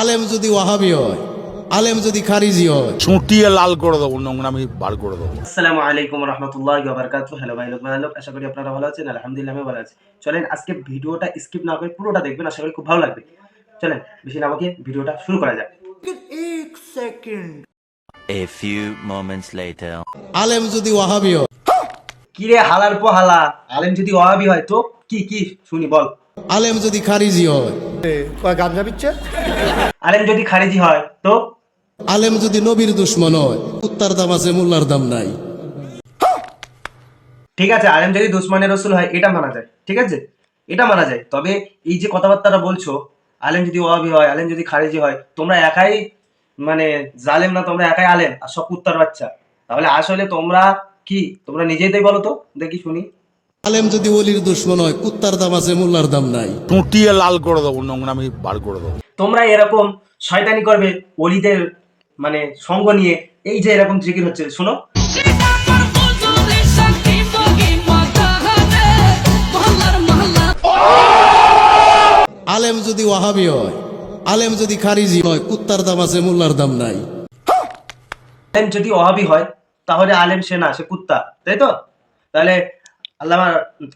আলেম যদি ওয়াহাবি হয় আলেম যদি খারিজি হয়। চুটিয়ে লাল করে দেবো নোংরামি বার করে দেবো। আসসালামু আলাইকুম রহমতুল্লাহ বারকাতু হ্যালো ভাই লোকমান আশা করি আপনারা ভালো আছেন আলহামদুলিল্লাহ আমি ভালো আছি। চলেন আজকে ভিডিওটা স্কিপ না করে পুরোটা দেখবেন আশা করি খুব ভালো লাগবে। চলেন বেশি না আমাকে ভিডিওটা শুরু করা যাক। A few moments later. আলেম যদি ওয়াহাবি হয়। কি রে হালার পো হালা আলেম যদি অভাবী হয় তো কি কি? শুনি বল। আলেম যদি খারিজি হয়। আলেম যদি খারিজি হয় তো? আলেম যদি নবীর দুশ্মন হয় কুত্তার দাম আছে মোল্লার দাম নাই। ঠিক আছে আলেম যদি দুশ্মনের রসুল হয় এটা মানা যায় ঠিক আছে? এটা মানা যায়। তবে এই যে কথাবার্তাটা বলছো আলেম যদি অভাবী হয় আলেম যদি খারিজি হয় তোমরা একাই মানে জালেম না তোমরা একাই আলেম আর সব কুত্তার বাচ্চা। তাহলে আসলে তোমরা কি? তোমরা নিজেই তাই বলো তো দেখি শুনি। আলেম যদি অলির দুশ্মন হয় কুত্তার দাম আছে মোল্লার দাম নাই। চুটিয়ে লাল করে দেবো নোংরামি বার করে দেবো। তোমরা এরকম শয়তানি করবে অলিদের মানে সঙ্গ নিয়ে এই যে এরকম জিকির হচ্ছে শোনো। আলেম যদি ওয়াহাবি হয় আলেম যদি খারিজি হয় কুত্তার দাম আছে মোল্লার দাম নাই। আলেম যদি অভাবী হয় তাহলে আলেম সে না সে কুত্তা তাই তো? তাহলে আল্লামা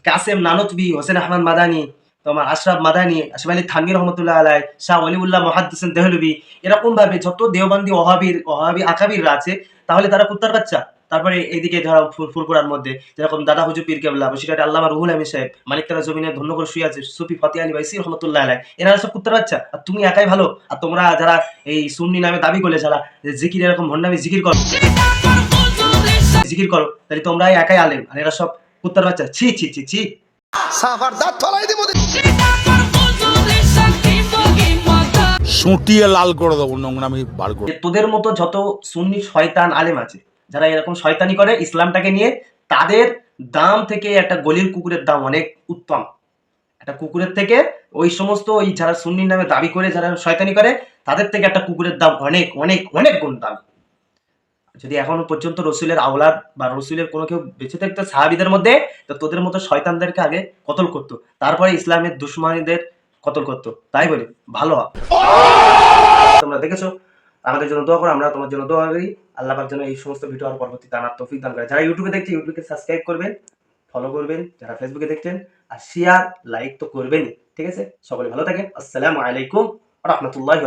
কাসেম নানতবি হোসেন আহমদ মাদানি তোমার আশরাফ মাদানি আশরাফ আলী থানভীর রহমতুল্লাহ আলাই শাহ অলিউল্লাহ মহাদ্দিসেন দেহলবি এরকম ভাবে যত দেওবন্দি ওহাবির ওহাবি আকাবিররা আছে, তাহলে তারা কুত্তার বাচ্চা। তারপরে এইদিকে ধরো ফুলপুরার মধ্যে, যেরকম দাদা হুজুর পীর কেবলা, বসিরহাটে আল্লামা রুহুল আমিন সাহেব মানিকতারা জমিনে ধন্য করে শুয়ে আছে, সুফি ফতি আলী বাইসি রহমতুল্লাহ আলাই এনারা সব কুত্তার বাচ্চা, আর তুমি একাই ভালো, আর তোমরা যারা এই সুন্নি নামে দাবি করলে যারা জিকির এরকম ভণ্ডামি জিকির করো। জিকির করো, তাহলে তোমরা একাই আলেম, আর এরা সব কুত্তার বাচ্চা ছি ছি ছি ছি। চুটিয়ে লাল করে দেবো নোংরামি বার করে। তোদের মতো যত সুন্নি শয়তান আলেম আছে যারা এরকম শয়তানি করে ইসলামটাকে নিয়ে তাদের দাম থেকে একটা গলির কুকুরের দাম অনেক উত্তম। একটা কুকুরের থেকে ওই সমস্ত ওই যারা সুন্নির নামে দাবি করে যারা শয়তানি করে তাদের থেকে একটা কুকুরের দাম অনেক অনেক অনেক গুণ দাম। যদি এখনও পর্যন্ত রসুলের আওলাদ বা রসুলের কোনো কেউ বেঁচে থাকতো সাহাবিদের মধ্যে, তো তোদের মতো শয়তানদেরকে আগে কতল করতো? তারপরে ইসলামের দুশ্মানীদের কতল করতো? তাই বলি, ভালো তোমরা দেখেছ? আমাদের জন্য দোয়া করো, আমরা তোমার জন্য দোয়া করি। আল্লাহর জন্য এই সমস্ত ভিডিও আর পরবর্তী দানার তফিক দান করে। যারা ইউটিউবে দেখছে, ইউটিউবকে সাবস্ক্রাইব করবেন ফলো করবেন। যারা ফেসবুকে দেখছেন, আর শেয়ার লাইক তো করবেনই। ঠিক আছে? সকলে ভালো থাকেন। আসসালামু আলাইকুম রহমতুল্লাহ